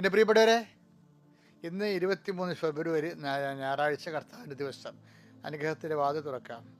എന്റെ പ്രിയപ്പെട്ടവരെ ഇന്ന് ഇരുപത്തിമൂന്ന് ഫെബ്രുവരി ഞായറാഴ്ച കർത്താവിന്റെ ദിവസം. അനുഗ്രഹത്തിന്റെ വാത് തുറക്കാം.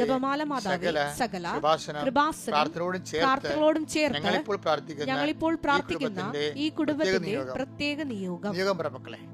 ജപമാല മാതാവേ സകല പ്രാർത്ഥനകളോടും ചേർത്ത് ഞങ്ങളിപ്പോൾ പ്രാർത്ഥിക്കുന്ന ഈ കുടുംബത്തിന്റെ. പ്രത്യേക നിയോഗം നിയോഗം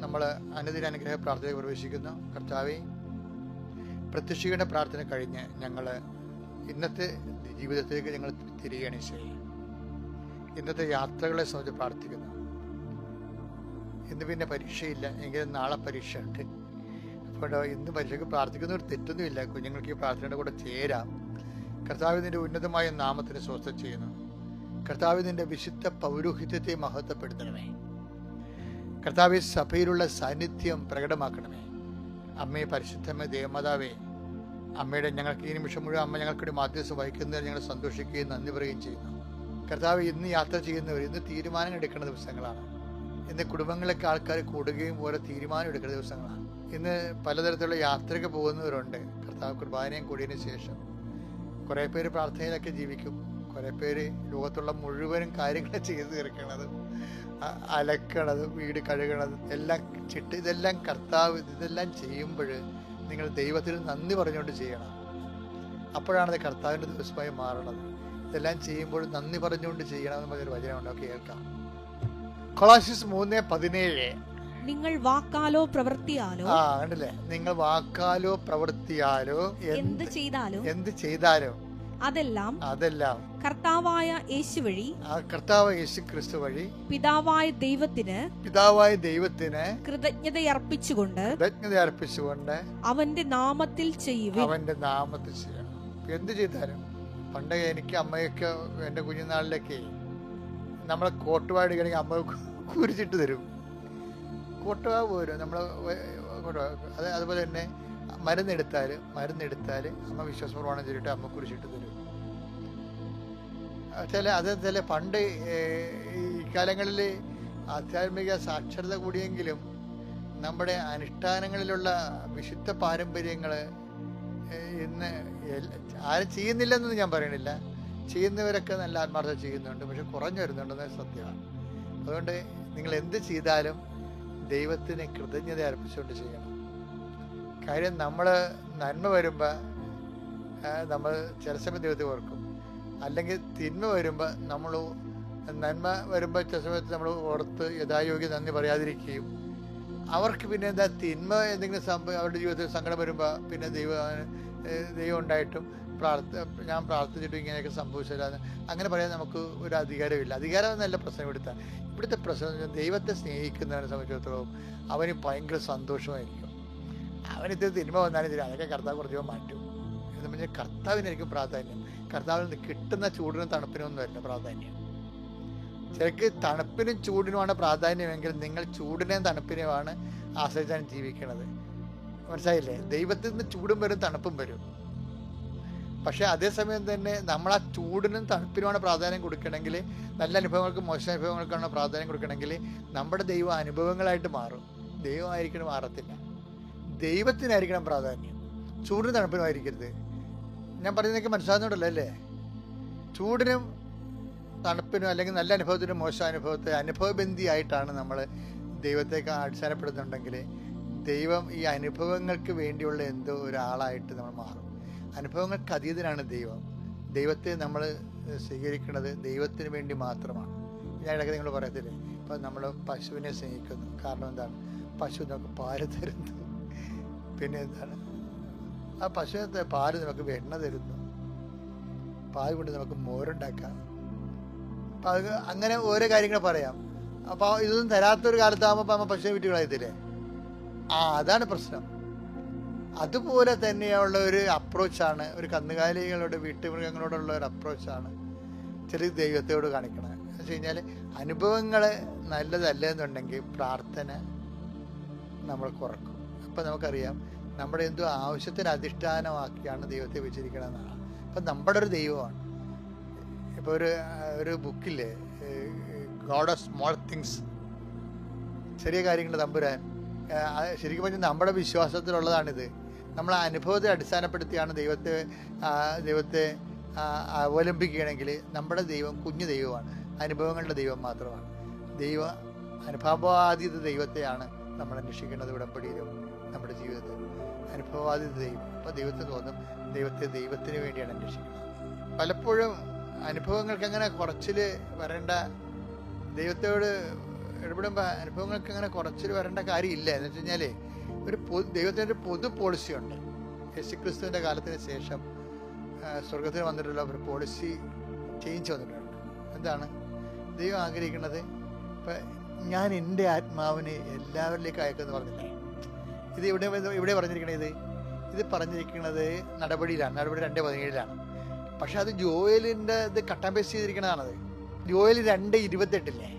നമ്മൾ അനുദിന അനുഗ്രഹ പ്രാർത്ഥനയിൽ പ്രവേശിക്കുന്നു. കർത്താവെ പ്രത്യക്ഷയുടെ പ്രാർത്ഥന കഴിഞ്ഞ് ഞങ്ങൾ ഇന്നത്തെ ജീവിതത്തിലേക്ക് ഞങ്ങൾ തിരികെയാണ് ചെയ്യും ഇന്നത്തെ യാത്രകളെ സംബന്ധിച്ച് പ്രാർത്ഥിക്കുന്നു. ഇന്ന് പിന്നെ പരീക്ഷയില്ല. എങ്കിലും നാളെ പരീക്ഷ ഉണ്ട് അപ്പോൾ ഇന്ന് പരീക്ഷയ്ക്ക് പ്രാർത്ഥിക്കുന്ന ഒരു തെറ്റൊന്നുമില്ല. കുഞ്ഞുങ്ങൾക്ക് ഈ പ്രാർത്ഥനയുടെ കൂടെ ചേരാം. കർത്താവിന്റെ ഉന്നതമായ നാമത്തിന് സ്വസ്ഥം ചെയ്യുന്നു. കർത്താവിന്റെ വിശുദ്ധ പൗരോഹിത്യത്തെ മഹത്വപ്പെടുത്തണമേ. കർത്താവെ സഭയിലുള്ള സാന്നിധ്യം പ്രകടമാക്കണമേ. അമ്മയെ പരിശുദ്ധമേ ദേവമാതാവേ അമ്മയുടെ ഞങ്ങൾക്ക് ഈ നിമിഷം മുഴുവൻ അമ്മ ഞങ്ങൾക്കൊരു മാധ്യസ്ഥ വഹിക്കുന്നതിൽ ഞങ്ങൾ സന്തോഷിക്കുകയും നന്ദി പറയുകയും ചെയ്യുന്നു. കർത്താവ് ഇന്ന് യാത്ര ചെയ്യുന്നവർ ഇന്ന് തീരുമാനം എടുക്കുന്ന ദിവസങ്ങളാണ്. ഇന്ന് കുടുംബങ്ങളിലൊക്കെ ആൾക്കാർ കൂടുകയും ഓരോ തീരുമാനം എടുക്കുന്ന ദിവസങ്ങളാണ്. ഇന്ന് പലതരത്തിലുള്ള യാത്രയ്ക്ക് പോകുന്നവരുണ്ട്. കർത്താവ് കുർബാനയും കൂടിയതിന് ശേഷം കുറേ പേര് പ്രാർത്ഥനയിലൊക്കെ ജീവിക്കും. കുറേ പേര് ലോകത്തുള്ള മുഴുവനും കാര്യങ്ങൾ ചെയ്തു തീർക്കണതും. അ- അലക്കണതും വീട് കഴുകണത് എല്ലാം ചിട്ട് ഇതെല്ലാം കർത്താവ് ഇതെല്ലാം ചെയ്യുമ്പോൾ നിങ്ങൾ ദൈവത്തിന് നന്ദി പറഞ്ഞുകൊണ്ട് ചെയ്യണം. അപ്പോഴാണ് അത് കർത്താവിന്റെ ദിവസമായി മാറണത്. ഇതെല്ലാം ചെയ്യുമ്പോൾ നന്ദി പറഞ്ഞുകൊണ്ട് ചെയ്യണം എന്ന് പറഞ്ഞൊരു വചനമുണ്ട് ഒക്കെ കേൾക്കാം. കൊളാസിസ് മൂന്ന് പതിനേഴ്. നിങ്ങൾ വാക്കാലോ പ്രവൃത്തിയാലോ? ആ കണ്ടില്ലേ? നിങ്ങൾ വാക്കാലോ പ്രവൃത്തിയാലോ എന്ത് ചെയ്താലോ? എന്ത് ചെയ്താലോ അതെല്ലാം അതെല്ലാം കർത്താവായ യേശു വഴി ആ കർത്താവ് യേശു ക്രിസ്തു വഴി പിതാവായ ദൈവത്തിന് പിതാവായ ദൈവത്തിന് കൃതജ്ഞതയർപ്പിച്ചുകൊണ്ട് കൃതജ്ഞത അർപ്പിച്ചുകൊണ്ട് അവന്റെ നാമത്തിൽ ചെയ്യുവിൻ. അവന്റെ നാമത്തിൽ ചെയ്യണം. എന്ത് ചെയ്താലും പണ്ട് എനിക്ക് അമ്മയൊക്കെ എന്റെ കുഞ്ഞുനാളിലൊക്കെ നമ്മളെ കോട്ടുവാട് കഴിഞ്ഞ അമ്മ കുരിച്ചിട്ട് തരും. കോട്ടുവാ പോരും. നമ്മൾ അത് അതുപോലെ തന്നെ മരുന്നെടുത്താൽ മരുന്നെടുത്താൽ അമ്മ വിശ്വാസപ്രമാണം ചെയ്തിട്ട് അമ്മ കുരിച്ചിട്ട് തരും. ചില അത് ചില പണ്ട് ഇക്കാലങ്ങളിൽ ആധ്യാത്മിക സാക്ഷരത കൂടിയെങ്കിലും നമ്മുടെ അനുഷ്ഠാനങ്ങളിലുള്ള വിശുദ്ധ പാരമ്പര്യങ്ങൾ ഇന്ന് ആരും ചെയ്യുന്നില്ലെന്ന് ഞാൻ പറയണില്ല. ചെയ്യുന്നവരൊക്കെ നല്ല ആത്മാർത്ഥത ചെയ്യുന്നുണ്ട് പക്ഷെ കുറഞ്ഞു വരുന്നുണ്ടെന്നത് സത്യമാണ്. അതുകൊണ്ട് നിങ്ങൾ എന്ത് ചെയ്താലും ദൈവത്തിന് കൃതജ്ഞത അർപ്പിച്ചുകൊണ്ട് ചെയ്യണം. കാര്യം നമ്മൾ നന്മ വരുമ്പോൾ നമ്മൾ ചില സമയത്ത് ദൈവത്തെ ഓർക്കും. അല്ലെങ്കിൽ തിന്മ വരുമ്പോൾ നമ്മൾ നന്മ വരുമ്പോൾ ചില സമയത്ത് നമ്മൾ ഓർത്ത് യഥായോഗ്യം നന്ദി പറയാതിരിക്കുകയും അവർക്ക് പിന്നെ എന്താ തിന്മ എന്തെങ്കിലും സംഭവം അവരുടെ ജീവിതത്തിൽ സങ്കടം വരുമ്പോൾ പിന്നെ ദൈവം ദൈവം ഉണ്ടായിട്ടും പ്രാർത്ഥ ഞാൻ പ്രാർത്ഥിച്ചിട്ടും ഇങ്ങനെയൊക്കെ സംഭവിച്ചില്ല അങ്ങനെ പറയാൻ നമുക്ക് ഒരു അധികാരമില്ല. അധികാരം എന്നല്ല പ്രശ്നം ഇവിടുത്തെ. ഇവിടുത്തെ പ്രശ്നം ദൈവത്തെ സ്നേഹിക്കുന്നവനെ സംബന്ധിച്ചിടത്തോളം അവന് ഭയങ്കര സന്തോഷമായിരിക്കും. അവനിത് തിന്മ വന്നാലും ശരി അതൊക്കെ കർത്താവ് കുറച്ച് മാറ്റും. എന്ന് പറഞ്ഞാൽ കർത്താവിനായിരിക്കും പ്രാധാന്യം. കർത്താവിൽ നിന്ന് കിട്ടുന്ന ചൂടിനും തണുപ്പിനും ഒന്നുമല്ല പ്രാധാന്യം. ചിലക്ക് തണുപ്പിനും ചൂടിനുമാണ് പ്രാധാന്യമെങ്കിൽ നിങ്ങൾ ചൂടിനെയും തണുപ്പിനെയുമാണ് ആശ്രയിച്ചാണ് ജീവിക്കുന്നത്. മനസ്സിലായില്ലേ? ദൈവത്തിൽ നിന്ന് ചൂടും വരും തണുപ്പും വരും. പക്ഷെ അതേസമയം തന്നെ നമ്മൾ ആ ചൂടിനും തണുപ്പിനുമാണ് പ്രാധാന്യം കൊടുക്കണമെങ്കിൽ നല്ല അനുഭവങ്ങൾക്ക് മോശം അനുഭവങ്ങൾക്കാണ് പ്രാധാന്യം കൊടുക്കണമെങ്കിൽ നമ്മുടെ ദൈവം അനുഭവങ്ങളായിട്ട് മാറും. ദൈവമായിരിക്കണം മാറത്തില്ല. ദൈവത്തിനായിരിക്കണം പ്രാധാന്യം. ചൂടിനും തണുപ്പിനും ആയിരിക്കരുത്. ഞാൻ പറയുന്നതൊക്കെ മനസ്സിലാകുന്നുണ്ടല്ലോ അല്ലേ? ചൂടിനും തണുപ്പിനും അല്ലെങ്കിൽ നല്ല അനുഭവത്തിനും മോശം അനുഭവത്തെ അനുഭവബന്ധിയായിട്ടാണ് നമ്മൾ ദൈവത്തെ അടിസ്ഥാനപ്പെടുന്നുണ്ടെങ്കിൽ ദൈവം ഈ അനുഭവങ്ങൾക്ക് വേണ്ടിയുള്ള എന്തോ ഒരാളായിട്ട് നമ്മൾ മാറും. അനുഭവങ്ങൾക്ക് അതീതനാണ് ദൈവം. ദൈവത്തെ നമ്മൾ സ്വീകരിക്കുന്നത് ദൈവത്തിന് വേണ്ടി മാത്രമാണ്. ഞാൻ ഇടയ്ക്ക് നിങ്ങൾ പറയത്തില്ലേ? ഇപ്പം നമ്മൾ പശുവിനെ സ്നേഹിക്കുന്നു. കാരണം എന്താണ്? പശു നമുക്ക് പാൽ തരുന്നു. പിന്നെ എന്താണ്? ആ പശുവിനത്തെ പാൽ നമുക്ക് വെണ്ണ തരുന്നു. പാൽ കൊണ്ട് നമുക്ക് മോരുണ്ടാക്കാം. അപ്പം അത് അങ്ങനെ ഓരോ കാര്യങ്ങൾ പറയാം. അപ്പോൾ ഇതൊന്നും തരാത്തൊരു കാലത്താകുമ്പോൾ നമ്മൾ പശുവിനെ വിറ്റ് കളയത്തില്ലേ? ആ അതാണ് പ്രശ്നം. അതുപോലെ തന്നെയുള്ള ഒരു അപ്രോച്ചാണ് ഒരു കന്നുകാലികളുടെ വീട്ടുമൃഗങ്ങളോടുള്ള ഒരു അപ്രോച്ചാണ് ചെറിയ ദൈവത്തോട് കാണിക്കണത്. എന്ന് വെച്ച് കഴിഞ്ഞാൽ അനുഭവങ്ങൾ നല്ലതല്ലെന്നുണ്ടെങ്കിൽ പ്രാർത്ഥന നമ്മൾ കുറക്കും. അപ്പം നമുക്കറിയാം നമ്മുടെ എന്തോ ആവശ്യത്തിന് അധിഷ്ഠാനമാക്കിയാണ് ദൈവത്തെ വെച്ചിരിക്കണമെന്നാണ് ഇപ്പം നമ്മുടെ ഒരു ദൈവമാണ്. ഇപ്പോൾ ഒരു ഒരു ബുക്കില്ലേ ഗോഡ് ഓഫ് സ്മോൾ തിങ്സ് ചെറിയ കാര്യങ്ങൾ തമ്പുരാൻ. ശരിക്കും പറഞ്ഞാൽ നമ്മുടെ വിശ്വാസത്തിലുള്ളതാണിത്. നമ്മൾ അനുഭവത്തെ അടിസ്ഥാനപ്പെടുത്തിയാണ് ദൈവത്തെ ദൈവത്തെ അവലംബിക്കുകയാണെങ്കിൽ നമ്മുടെ ദൈവം കുഞ്ഞു ദൈവമാണ്. അനുഭവങ്ങളുടെ ദൈവം മാത്രമാണ്. ദൈവ അനുഭവാതീത ദൈവത്തെയാണ് നമ്മൾ അന്വേഷിക്കേണ്ടത് ഉടമ്പടിയിലും നമ്മുടെ ജീവിതത്തിൽ അനുഭവാതീത ദൈവം. അപ്പോൾ ദൈവത്തെ തോന്നും ദൈവത്തെ ദൈവത്തിന് വേണ്ടിയാണ് അന്വേഷിക്കുന്നത്. പലപ്പോഴും അനുഭവങ്ങൾക്ക് അങ്ങനെ കുറച്ചിൽ വരേണ്ട ദൈവത്തോട് ഇടപെടുമ്പോൾ അനുഭവങ്ങൾക്ക് അങ്ങനെ കുറച്ചിൽ വരേണ്ട കാര്യമില്ല. എന്ന് വെച്ച് കഴിഞ്ഞാൽ ഒരു പൊതു ദൈവത്തിന്റെ പൊതു പോളിസി ഉണ്ട്. യേശുക്രിസ്തുവിന്റെ കാലത്തിന് ശേഷം സ്വർഗത്തിന് വന്നിട്ടുള്ള ഒരു പോളിസി ചേഞ്ച് വന്നിട്ടുണ്ട്. എന്താണ്? ദൈവം ആഗ്രഹിക്കുന്നത് ഇപ്പം ഞാൻ എന്റെ ആത്മാവിനെ എല്ലാവരിലേക്കും അയക്കുമെന്ന് പറഞ്ഞില്ലേ? ഇത് ഇവിടെ ഇവിടെ പറഞ്ഞിരിക്കണത് ഇത് ഇത് പറഞ്ഞിരിക്കുന്നത് നടപടിയിലാണ് നടപടി രണ്ട് പതിനേഴിലാണ്. പക്ഷെ അത് ജോയലിന്റെ ഇത് കട്ടാൻ പേസ്റ്റ് ചെയ്തിരിക്കണതാണത്. ജോയൽ രണ്ട് ഇരുപത്തെട്ടില്ലേ?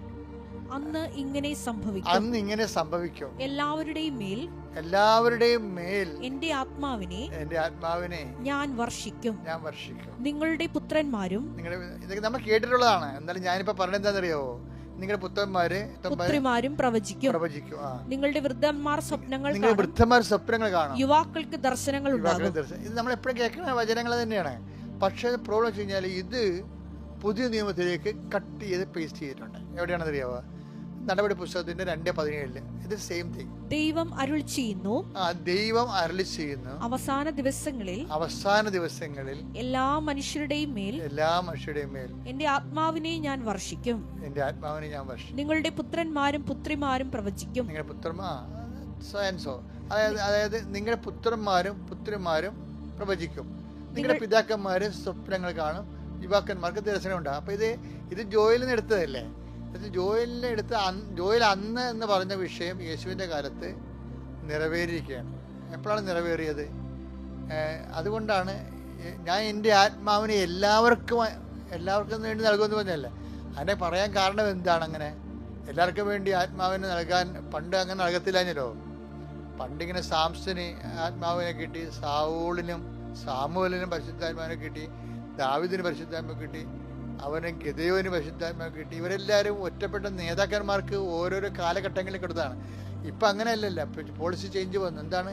അന്ന് ഇങ്ങനെ സംഭവിക്കും. അന്ന് ഇങ്ങനെ സംഭവിക്കും. എല്ലാവരുടെയും മേൽ എല്ലാവരുടെയും മേൽ എന്റെ ആത്മാവിനെ എന്റെ ആത്മാവിനെ ഞാൻ വർഷിക്കും. ഞാൻ വർഷിക്കും. നിങ്ങളുടെ പുത്രന്മാരും നിങ്ങളുടെ ഇതൊക്കെ നമ്മൾ കേട്ടിട്ടുള്ളതാണ്. എന്തായാലും ഞാനിപ്പോ പറഞ്ഞെന്താണെന്നറിയാവോ നിങ്ങളുടെ പുത്രന്മാര് പുത്രിമാരും പ്രവചിക്കും. പ്രവചിക്കും നിങ്ങളുടെ വൃദ്ധന്മാർ സ്വപ്നങ്ങൾ നിങ്ങൾ കാണും. വൃദ്ധന്മാർ സ്വപ്നങ്ങൾ കാണും. യുവാക്കൾക്ക് ദർശനങ്ങൾ ഉണ്ടാകും. ഇത് നമ്മൾ എപ്പോഴും കേൾക്കുന്ന വചനങ്ങൾ തന്നെയാണ്. പക്ഷേ പ്രോബ്ലം വെച്ച് കഴിഞ്ഞാൽ ഇത് പുതിയ നിയമത്തിലേക്ക് കട്ട് ചെയ്ത് പേസ്റ്റ് ചെയ്തിട്ടുണ്ട്. എവിടെയാണെന്ന് അറിയാവോ നടപടി പുസ്തകത്തിന്റെ രണ്ട് പതിനേഴിൽ. ഇത് സെയിം തിങ് ദൈവം അരുൾ ചെയ്യുന്നു. ദൈവം അരുളി ചെയ്യുന്നു. അവസാന ദിവസങ്ങളിൽ അവസാന ദിവസങ്ങളിൽ എല്ലാ മനുഷ്യരുടെയും മേൽ എല്ലാ മനുഷ്യരുടെയും മേൽ എന്റെ ആത്മാവിനെ ഞാൻ വർഷിക്കും. എന്റെ ആത്മാവിനെ ഞാൻ വർഷിക്കും. നിങ്ങളുടെ പുത്രന്മാരും പുത്രിമാരും പ്രവചിക്കും. നിങ്ങളുടെ പുത്രന്മാർ സയൻസോ അതായത് അതായത് നിങ്ങളുടെ പുത്രന്മാരും പുത്രിമാരും പ്രവചിക്കും. നിങ്ങളുടെ പിതാക്കന്മാര് സ്വപ്നങ്ങൾ കാണും. യുവാക്കന്മാർക്ക് ദർശനം ഉണ്ടാകും അപ്പൊ ഇത് ഇത് ജോയിലിൽ നിന്ന് എടുത്തതല്ലേ? ഇത് ജോയിലിനെ എടുത്ത് ജോയിൽ അന്ന് എന്ന് പറഞ്ഞ വിഷയം യേശുവിന്റെ കാലത്ത് നിറവേറിയിരിക്കുകയാണ്. എപ്പോഴാണ് നിറവേറിയത്? അതുകൊണ്ടാണ് ഞാൻ എന്റെ ആത്മാവിനെ എല്ലാവർക്കും എല്ലാവർക്കും വേണ്ടി നൽകുമെന്ന് പറഞ്ഞല്ല? അതിനെ പറയാൻ കാരണം എന്താണ് അങ്ങനെ? എല്ലാവർക്കും വേണ്ടി ആത്മാവിനെ നൽകാൻ പണ്ട് അങ്ങനെ നൽകത്തില്ലാഞ്ഞല്ലോ. പണ്ടിങ്ങനെ സാംസന് ആത്മാവിനെ കിട്ടി സാവൂളിനും സാമുവലിനും പരിശുദ്ധാത്മാവിനെ കിട്ടി ദാവിദിന് പരിശുദ്ധാത്മ കിട്ടി അവന് ഗതയോന് പരിശുദ്ധാത്മാ കിട്ടി. ഇവരെല്ലാവരും ഒറ്റപ്പെട്ട നേതാക്കന്മാർക്ക് ഓരോരോ കാലഘട്ടങ്ങളിൽ കിടന്നതാണ് ഇപ്പം അങ്ങനെയല്ലല്ല. പോളിസി ചേഞ്ച് വന്നു. എന്താണ്?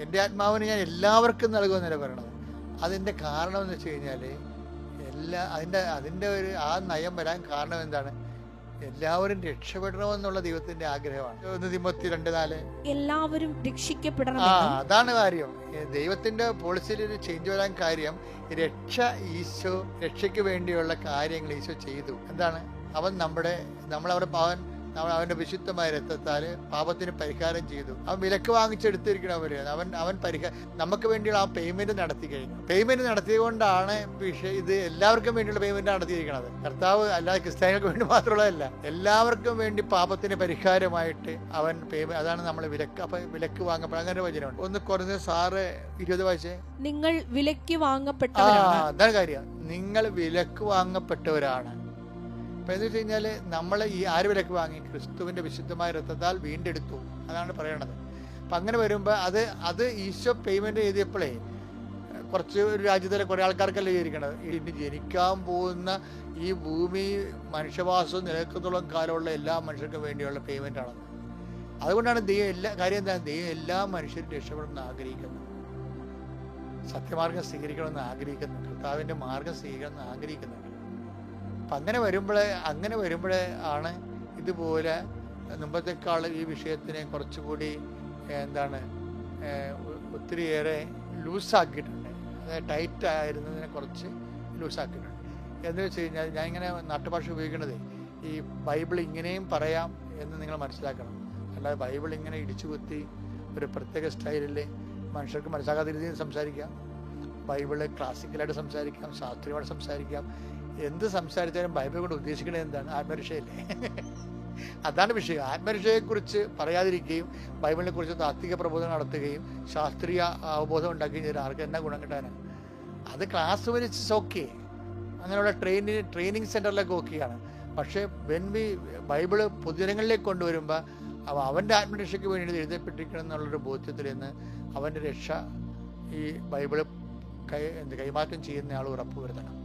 എന്റെ ആത്മാവിന് ഞാൻ എല്ലാവർക്കും നൽകുമെന്നല്ല പറയണത്. അതിന്റെ കാരണം എന്ന് വെച്ച് കഴിഞ്ഞാൽ എല്ലാ അതിന്റെ അതിന്റെ ഒരു ആ നയം വരാൻ കാരണം എന്താണ്? എല്ലാവരും രക്ഷപ്പെടണമെന്നുള്ള ദൈവത്തിന്റെ ആഗ്രഹമാണ്. തിമത്തി രണ്ട് നാല്. എല്ലാവരും രക്ഷിക്കപ്പെടണം അതാണ് കാര്യം. ദൈവത്തിന്റെ പോളിസിയിൽ ഒരു ചേഞ്ച് വരാൻ കാര്യം രക്ഷ ഈശോ രക്ഷയ്ക്ക് വേണ്ടിയുള്ള കാര്യങ്ങൾ ഈശോ ചെയ്തു. എന്താണ്? അവൻ നമ്മുടെ നമ്മളവിടെ അവൻ നമ്മൾ അവന്റെ വിശുദ്ധമായ രക്തത്താൽ പാപത്തിന് പരിഹാരം ചെയ്തു. അവൻ വിലക്ക് വാങ്ങിച്ചെടുത്തിരിക്കണം അവർ. അവൻ അവൻ പരിഹാര നമുക്ക് വേണ്ടിയുള്ള ആ പേയ്മെന്റ് നടത്തി കഴിഞ്ഞു. പേയ്മെന്റ് നടത്തിയതുകൊണ്ടാണ് കൊണ്ടാണ് ഇത് എല്ലാവർക്കും വേണ്ടിയുള്ള പേയ്മെന്റ് നടത്തിയിരിക്കുന്നത് കർത്താവ് അല്ലാതെ ക്രിസ്ത്യാനികൾക്ക് വേണ്ടി മാത്രമുള്ളതല്ല. എല്ലാവർക്കും വേണ്ടി പാപത്തിന് പരിഹാരമായിട്ട് അവൻ പേയ്മെന്റ് അതാണ് നമ്മൾ വിലക്ക്. അപ്പൊ വിലക്ക് വാങ്ങപ്പെടുക അങ്ങനെ വചനമുണ്ട്. ഒന്ന് കുറഞ്ഞ സാറ് ഇരുപത് വയസ്സ് നിങ്ങൾ വിലയ്ക്ക് ആ അതാണ് കാര്യം. നിങ്ങൾ വിലക്ക് വാങ്ങപ്പെട്ടവരാണ്. അപ്പൊ എന്ന് വെച്ച് കഴിഞ്ഞാൽ നമ്മൾ ഈ ആര് വിലക്ക് വാങ്ങി? ക്രിസ്തുവിന്റെ വിശുദ്ധമായ രക്തത്താൽ വീണ്ടെടുത്തു. അതാണ് പറയണത്. അപ്പൊ അങ്ങനെ വരുമ്പോൾ അത് അത് ഈശോ പേയ്മെന്റ് ചെയ്തപ്പോഴേ കുറച്ച് ഒരു രാജ്യത്തിലെ കുറേ ആൾക്കാർക്കല്ലേ വിചാരിക്കണത്? ഇനി ജനിക്കാൻ പോകുന്ന ഈ ഭൂമി മനുഷ്യവാസം നിലനിൽക്കുന്നിടത്തോളം കാലമുള്ള എല്ലാ മനുഷ്യർക്കും വേണ്ടിയുള്ള പേയ്മെന്റ് ആണ്. അതുകൊണ്ടാണ് ദൈവം എല്ലാ കാര്യം എന്താ ദൈവം എല്ലാ മനുഷ്യരും രക്ഷപ്പെടണമെന്ന് ആഗ്രഹിക്കുന്നത് സത്യമാർഗം സ്വീകരിക്കണമെന്ന് ആഗ്രഹിക്കുന്നു. കർത്താവിന്റെ മാർഗം സ്വീകരിക്കണമെന്ന് ആഗ്രഹിക്കുന്നുണ്ട് അപ്പം അങ്ങനെ വരുമ്പോഴേ അങ്ങനെ വരുമ്പോഴേ ആണ് ഇതുപോലെ മുമ്പത്തേക്കാൾ ഈ വിഷയത്തിനെ കുറച്ചുകൂടി എന്താണ് ഒത്തിരിയേറെ ലൂസാക്കിയിട്ടുണ്ട്. അതായത് ടൈറ്റ് ആയിരുന്നതിനെ കുറച്ച് ലൂസാക്കിയിട്ടുണ്ട്. എന്ന് വെച്ച് കഴിഞ്ഞാൽ ഞാൻ ഇങ്ങനെ നാട്ടുഭാഷ ഉപയോഗിക്കുന്നത് ഈ ബൈബിൾ ഇങ്ങനെയും പറയാം എന്ന് നിങ്ങൾ മനസ്സിലാക്കണം. അല്ലാതെ ബൈബിൾ ഇങ്ങനെ ഇടിച്ചു കുത്തി ഒരു പ്രത്യേക സ്റ്റൈലിൽ മനുഷ്യർക്ക് മനസ്സിലാകാത്ത രീതിയിൽ സംസാരിക്കാം. ബൈബിൾ ക്ലാസിക്കലായിട്ട് സംസാരിക്കാം ശാസ്ത്രീയമായിട്ട് സംസാരിക്കാം എന്ത് സംസാരിച്ചാലും ബൈബിൾ കൊണ്ട് ഉദ്ദേശിക്കുന്നത് എന്താണ്? ആത്മരക്ഷയല്ലേ? അതാണ് വിഷയം. ആത്മരക്ഷയെക്കുറിച്ച് പറയാതിരിക്കുകയും ബൈബിളിനെ കുറിച്ച് താത്വിക പ്രബോധനം നടത്തുകയും ശാസ്ത്രീയ അവബോധം ഉണ്ടാക്കുകയും ചെയ്താൽ ആർക്ക് എന്നാ ഗുണം കിട്ടാനാണ് അത് ക്ലാസ് വരിച്ച് ഓക്കെ അങ്ങനെയുള്ള ട്രെയിനിങ് ട്രെയിനിങ് സെന്ററിലൊക്കെ ഓക്കെയാണ് പക്ഷേ വെൻ വി ബൈബിൾ പൊതുജനങ്ങളിലേക്ക് കൊണ്ടുവരുമ്പോൾ അവ അവന്റെ ആത്മരക്ഷയ്ക്ക് വേണ്ടി എഴുതപ്പെട്ടിരിക്കണം എന്നുള്ളൊരു ബോധ്യത്തിൽ നിന്ന് അവന്റെ രക്ഷ ഈ ബൈബിൾ കൈ കൈമാറ്റം ചെയ്യുന്ന ആൾ ഉറപ്പ് വരുത്തണം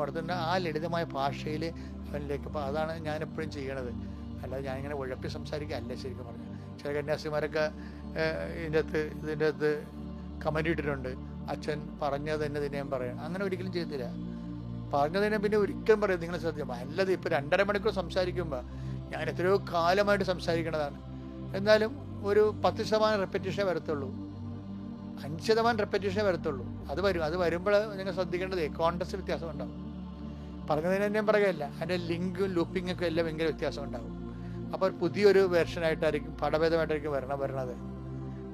വരുത്തേണ്ട ആ ലളിതമായ ഭാഷയിൽ അവനിലേക്ക് അപ്പോൾ അതാണ് ഞാൻ എപ്പോഴും ചെയ്യണത്. അല്ലാതെ ഞാനിങ്ങനെ ഉഴപ്പി സംസാരിക്കുക അല്ല ശരിക്കും പറഞ്ഞു. ചില കന്യാസിമാരൊക്കെ ഇതിന്റെ അകത്ത് ഇതിന്റെ അകത്ത് കമന്റ് ഇട്ടിട്ടുണ്ട്. അച്ഛൻ പറഞ്ഞത് തന്നെ തന്നെയും പറയാം അങ്ങനെ ഒരിക്കലും ചെയ്തില്ല. പറഞ്ഞതിനെ പിന്നെ ഒരിക്കലും പറയും നിങ്ങൾ ശ്രദ്ധിക്കും അല്ലത് ഇപ്പോൾ രണ്ടര മണിക്കൂർ സംസാരിക്കുമ്പോൾ ഞാൻ എത്രയോ കാലമായിട്ട് സംസാരിക്കുന്നതാണ് എന്നാലും ഒരു പത്ത് ശതമാനം റെപ്പറ്റീഷനേ വരത്തുള്ളൂ. അഞ്ച് ശതമാനം റെപ്പറ്റീഷനേ വരത്തുള്ളൂ. അത് വരും. അത് വരുമ്പോൾ നിങ്ങൾ ശ്രദ്ധിക്കേണ്ടത് കോൺടസ്റ്റ് വ്യത്യാസം ഉണ്ടാവും. പറഞ്ഞതിന് തന്നെ പറയുകയല്ല. അതിന്റെ ലിങ്കും ലൂപ്പിംഗ് ഒക്കെ എല്ലാം ഭയങ്കര വ്യത്യാസം ഉണ്ടാകും അപ്പോൾ പുതിയൊരു വേർഷനായിട്ടായിരിക്കും പടഭേദമായിട്ടായിരിക്കും വരണം വരണത്.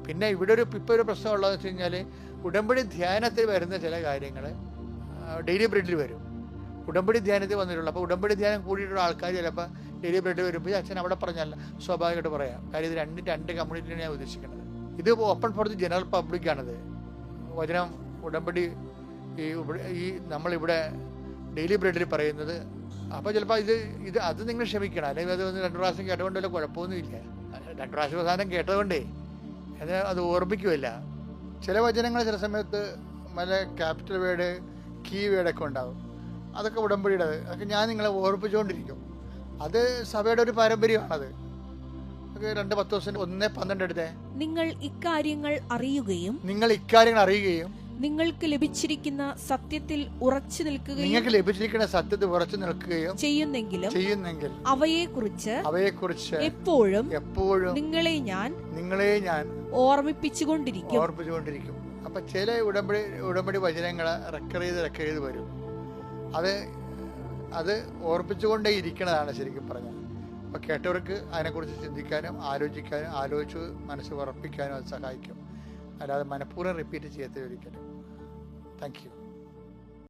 പിന്നെ ഇവിടെ ഒരു ഇപ്പോൾ ഒരു പ്രശ്നം ഉള്ളതെന്ന് വെച്ച് കഴിഞ്ഞാൽ ഉടമ്പടി ധ്യാനത്തിൽ വരുന്ന ചില കാര്യങ്ങൾ ഡെയിലി ബ്രെഡിൽ വരും. ഉടമ്പടി ധ്യാനത്തിൽ വന്നിട്ടുള്ളൂ. അപ്പോൾ ഉടമ്പടി ധ്യാനം കൂടിയിട്ടുള്ള ആൾക്കാർ ചിലപ്പോൾ ഡെയിലി ബ്രിഡിൽ വരുമ്പോൾ അച്ഛൻ അവിടെ പറഞ്ഞല്ല സ്വാഭാവികമായിട്ട് പറയാം. കാര്യം ഇത് രണ്ട് രണ്ട് കമ്മ്യൂണിറ്റിയാണ് ഞാൻ ഉദ്ദേശിക്കുന്നത്. ഇത് open for the general public ആണിത്. വചനം ഉടമ്പടി ഈ ഈ നമ്മളിവിടെ ഡെയിലി ബ്രെഡിൽ പറയുന്നത്. അപ്പോൾ ചിലപ്പോൾ ഇത് ഇത് അത് നിങ്ങൾ ക്ഷമിക്കണം. അല്ലെങ്കിൽ അത് ഒന്ന് രണ്ട് പ്രാവശ്യം കേട്ടുകൊണ്ട് വല്ല കുഴപ്പമൊന്നുമില്ല രണ്ട് പ്രാവശ്യം അവസാനം കേട്ടതുകൊണ്ടേ അത് അത് ഓർമ്മിക്കുമല്ല ചില വചനങ്ങൾ ചില സമയത്ത് നല്ല ക്യാപിറ്റൽ വേഡ് കീ വേഡൊക്കെ ഉണ്ടാകും അതൊക്കെ ഉടമ്പടിയുടെ അതൊക്കെ ഞാൻ നിങ്ങളെ ഓർപ്പിച്ചുകൊണ്ടിരിക്കും അത് സഭയുടെ ഒരു പാരമ്പര്യമാണത്. രണ്ട് പത്ത് ദിവസം ഒന്നേ പന്ത്രണ്ട് എടുത്തേ. നിങ്ങൾ ഇക്കാര്യങ്ങൾ അറിയുകയും നിങ്ങൾ ഇക്കാര്യങ്ങൾ അറിയുകയും നിങ്ങൾക്ക് ലഭിച്ചിരിക്കുന്ന സത്യത്തിൽ ഉറച്ചു നിൽക്കുകയും നിങ്ങൾക്ക് ലഭിച്ചിരിക്കുന്ന സത്യത്തിൽ ഉറച്ചു നിൽക്കുകയും ചെയ്യുന്നെങ്കിലും ചെയ്യുന്നെങ്കിൽ അവയെ കുറിച്ച് എപ്പോഴും എപ്പോഴും നിങ്ങളെ ഞാൻ നിങ്ങളെ ഞാൻ ഓർമ്മിപ്പിച്ചുകൊണ്ടിരിക്കും. ഓർമ്മിപ്പിച്ചുകൊണ്ടിരിക്കും അപ്പൊ ചില ഉടമ്പടി ഉടമ്പടി വചനങ്ങൾ റെക്കർ ചെയ്ത് റെക്കർ ചെയ്ത് വരും. അത് അത് ഓർപ്പിച്ചുകൊണ്ടേ ഇരിക്കണതാണ് ശരിക്കും പറഞ്ഞാൽ. അപ്പൊ കേട്ടവർക്ക് അതിനെക്കുറിച്ച് ചിന്തിക്കാനും ആലോചിക്കാനും ആലോചിച്ച് മനസ്സ് ഉറപ്പിക്കാനും അത് സഹായിക്കും. അല്ലാതെ മനഃപൂർവം റിപ്പീറ്റ് ചെയ്യത്തില്ല ഒരിക്കലും. Thank you